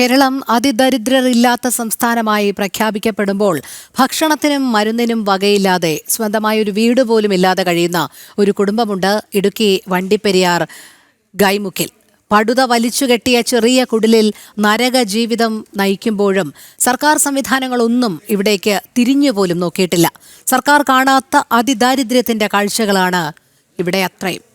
കേരളം അതിദരിദ്രരില്ലാത്ത സംസ്ഥാനമായി പ്രഖ്യാപിക്കപ്പെടുമ്പോൾ ഭക്ഷണത്തിനും മരുന്നിനും വകയില്ലാതെ സ്വന്തമായ ഒരു വീട് പോലും ഇല്ലാതെ കഴിയുന്ന ഒരു കുടുംബമുണ്ട് ഇടുക്കി വണ്ടിപ്പെരിയാർ ഗൈമുക്കിൽ. പടുത വലിച്ചുകെട്ടിയ ചെറിയ കുടിലിൽ നരക ജീവിതം നയിക്കുമ്പോഴും സർക്കാർ സംവിധാനങ്ങളൊന്നും ഇവിടേക്ക് തിരിഞ്ഞുപോലും നോക്കിയിട്ടില്ല. സർക്കാർ കാണാത്ത അതിദാരിദ്ര്യത്തിന്റെ കാഴ്ചകളാണ് ഇവിടെ അത്രയും.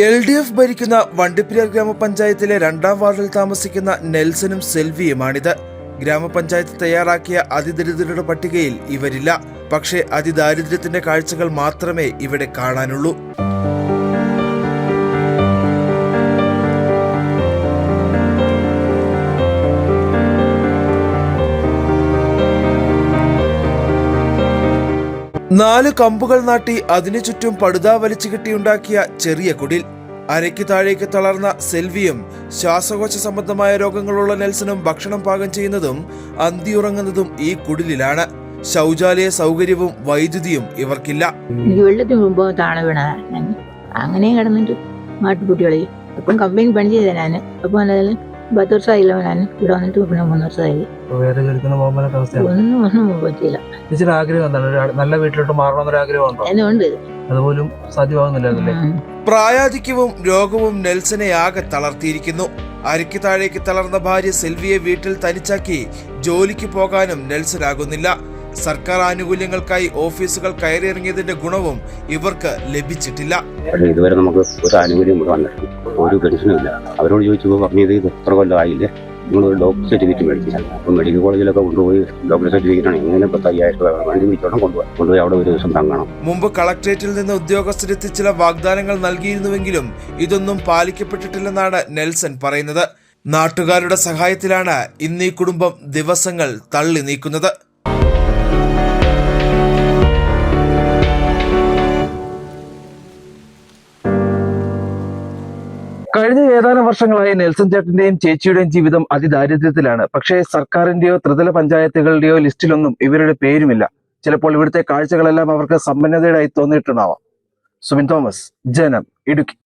എൽ ഡി എഫ് ഭരിക്കുന്ന വണ്ടിപ്പെരിയാർ ഗ്രാമപഞ്ചായത്തിലെ രണ്ടാം വാർഡിൽ താമസിക്കുന്ന നെൽസനും സെൽവിയുമാണിത്. ഗ്രാമപഞ്ചായത്ത് തയ്യാറാക്കിയ അതിദരിദ്രരുടെ പട്ടികയിൽ ഇവരില്ല. പക്ഷേ അതിദാരിദ്ര്യത്തിന്റെ കാഴ്ചകൾ മാത്രമേ ഇവിടെ കാണാനുള്ളൂ. നാല് കമ്പുകൾ നാട്ടി അതിനു ചുറ്റും പടുതാ വലിച്ചു കെട്ടിയുണ്ടാക്കിയ ചെറിയ കുടിൽ. അരയ്ക്ക് താഴേക്ക് തളർന്ന സെൽവിയും ശ്വാസകോശ സംബന്ധമായ രോഗങ്ങളുള്ള നെൽസനും ഭക്ഷണം പാകം ചെയ്യുന്നതും അന്തിയുറങ്ങുന്നതും ഈ കുടിലിലാണ്. ശൗചാലയ സൗകര്യവും വൈദ്യുതിയും ഇവർക്കില്ല. അങ്ങനെ കിടന്നിട്ട് മാട്ടുകുട്ടികളെ. അപ്പം കമ്പനി പണി ചെയ്ത ഞാൻ അപ്പം പത്ത് വർഷമായില്ല ഞാൻ ഇവിടെ വന്നിട്ട് പിന്നെ മൂന്ന് വർഷമായി വേറെ ജോലിക്കൊന്നും പോകാൻ പറ്റാത്ത അവസ്ഥയാണ്? ഒന്നും ഒന്നും പറ്റിയില്ല ചേച്ചിയുടെ ആഗ്രഹം എന്താണ്? ഒരു നല്ല വീട്ടിലോട്ട് മാറണമെന്നൊരു ആഗ്രഹമുണ്ടോ? എന്നുണ്ട് അതുപോലും സാധ്യമാകുന്നില്ലായിരുന്നല്ലേ പ്രായാധിക്യവും രോഗവും നെൽസനെ ആകെ തളർത്തിയിരിക്കുന്നു. അരയ്ക്ക് താഴേക്ക് തളർന്ന ഭാര്യ സെൽവിയെ വീട്ടിൽ തനിച്ചാക്കി ജോലിക്ക് പോകാനും നെൽസനാകുന്നില്ല. സർക്കാർ ആനുകൂല്യങ്ങൾക്കായി ഓഫീസുകൾ കയറിയിറങ്ങിയതിന്റെ ഗുണവും ഇവർക്ക് ലഭിച്ചിട്ടില്ല. ഇതുവരെ നമുക്ക് ഒരു ആനുകൂല്യം വന്നിട്ടില്ല. ഒരു പെൻഷനും ഇല്ല അവരോട് ചോദിച്ചപ്പോൾ പറഞ്ഞത് ഇത് എത്ര കൊല്ലമായില്ലേ? നിങ്ങൾ ഡോക്ടർ സർട്ടിഫിക്കറ്റ് മേടിച്ചാൽ അപ്പോൾ മെഡിക്കൽ കോളേജിലൊക്കെ കൊണ്ടുപോയി ഡോക്ടർ സർട്ടിഫിക്കറ്റ് ആണ് എങ്ങനെ പത്തയ്യായിരം രൂപ വേണം. വണ്ടി വിളിച്ചോണം കൊണ്ടുപോയി കൊണ്ടുപോയി അവിടെ ഒരു ദിവസം തങ്ങണം. മുമ്പ് കളക്ട്രേറ്റിൽ നിന്ന് ഉദ്യോഗസ്ഥരെത്തി ചില വാഗ്ദാനങ്ങൾ നൽകിയിരുന്നുവെങ്കിലും ഇതൊന്നും പാലിക്കപ്പെട്ടിട്ടില്ലെന്നാണ് നെൽസൺ പറയുന്നത്. നാട്ടുകാരുടെ സഹായത്തിലാണ് ഇന്ന് കുടുംബം ദിവസങ്ങൾ തള്ളി നീക്കുന്നത്. കഴിഞ്ഞ ഏതാനും വർഷങ്ങളായി നെൽസൺ ചേട്ടന്റെയും ചേച്ചിയുടെയും ജീവിതം അതിദാരിദ്ര്യത്തിലാണ്. പക്ഷേ സർക്കാരിന്റെയോ ത്രിതല പഞ്ചായത്തുകളുടെയോ ലിസ്റ്റിലൊന്നും ഇവരുടെ പേരുമില്ല. ചിലപ്പോൾ ഇവിടുത്തെ കാഴ്ചകളെല്ലാം അവർക്ക് സമ്പന്നതയുടെയായി തോന്നിയിട്ടുണ്ടാവാം. സുബിൻ തോമസ് ജനം ഇടുക്കി.